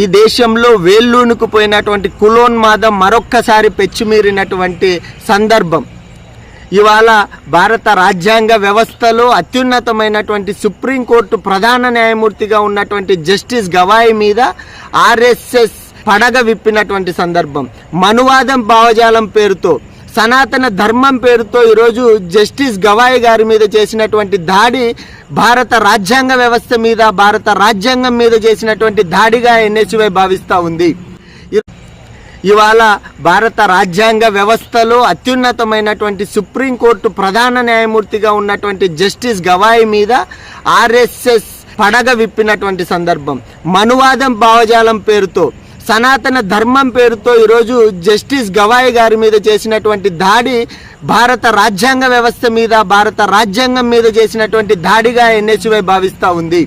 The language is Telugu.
ఈ దేశంలో వేళ్ళూనుకుపోయినటువంటి కులోన్మాదం మరొక్కసారి పెచ్చుమీరినటువంటి సందర్భం. ఇవాళ భారత రాజ్యాంగ వ్యవస్థలో అత్యున్నతమైనటువంటి సుప్రీంకోర్టు ప్రధాన న్యాయమూర్తిగా ఉన్నటువంటి జస్టిస్ గవాయి మీద ఆర్ఎస్ఎస్ పడగ విప్పినటువంటి సందర్భం. మనువాదం భావజాలం పేరుతో సనాతన ధర్మం పేరుతో ఈరోజు జస్టిస్ గవాయి గారి మీద చేసినటువంటి దాడి భారత రాజ్యాంగ వ్యవస్థ మీద భారత రాజ్యాంగం మీద చేసినటువంటి దాడిగా ఎన్హెచ్వై భావిస్తూ ఉంది. ఇవాళ భారత రాజ్యాంగ వ్యవస్థలో అత్యున్నతమైనటువంటి సుప్రీంకోర్టు ప్రధాన న్యాయమూర్తిగా ఉన్నటువంటి జస్టిస్ గవాయి మీద ఆర్ఎస్ఎస్ పడగ విప్పినటువంటి సందర్భం. మనువాదం భావజాలం పేరుతో సనాతన ధర్మం పేరుతో ఈరోజు జస్టిస్ గవాయి గారి మీద చేసినటువంటి దాడి భారత రాజ్యాంగ వ్యవస్థ మీద భారత రాజ్యాంగం మీద చేసినటువంటి దాడిగా ఎన్హెచ్వై భావిస్తూ ఉంది.